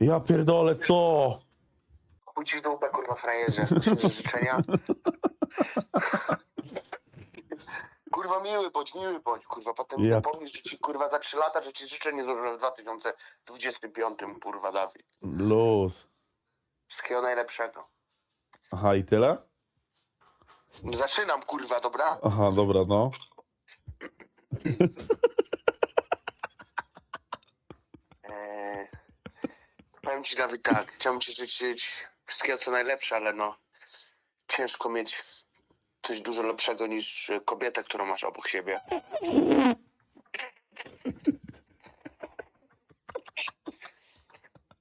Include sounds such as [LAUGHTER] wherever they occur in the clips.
Ja pierdolę, co? Chuj ci w dupę, kurwa, frajerze. [LAUGHS] Życzenia. [LAUGHS] Kurwa, miły bądź, miły bądź, kurwa. Potem Ja- ja. pomnisz, że ci, kurwa, za trzy lata, że ci życzenie złożyłem w 2025, kurwa, Dawid. Luz. Wszystkiego najlepszego. Aha, i tyle? Zaczynam, kurwa, dobra? Aha, dobra, no. [LAUGHS] powiem ci, Dawid, tak. Chciałbym ci życzyć wszystkiego, co najlepsze, ale no, ciężko mieć coś dużo lepszego niż kobietę, którą masz obok siebie.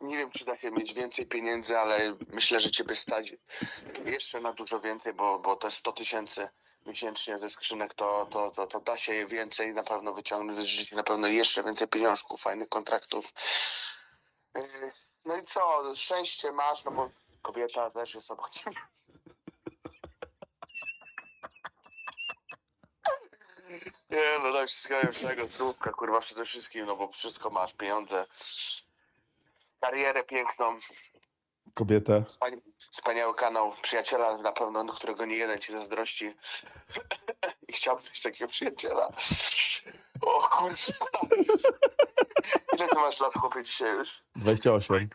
Nie wiem, czy da się mieć więcej pieniędzy, ale myślę, że ciebie stać jeszcze na dużo więcej, bo, bo te 100 tysięcy miesięcznie ze skrzynek, to, to, to, to da się je więcej na pewno wyciągnąć na pewno jeszcze więcej pieniążków, fajnych kontraktów. Yy, No i co, szczęście masz, no bo kobieta też jest obok ciebie. [LAUGHS] Nie, no tak, wszystkiego najlepszego, zdrówka, kurwa, przede wszystkim, no bo wszystko masz, pieniądze, karierę piękną, Kobietę. Wspani- Wspaniały kanał przyjaciela na pewno, do którego nie jeden ci zazdrości. [LAUGHS] I chciałbym mieć takiego przyjaciela. O kurwa. Ile ty masz lat chłopie dzisiaj już? 28.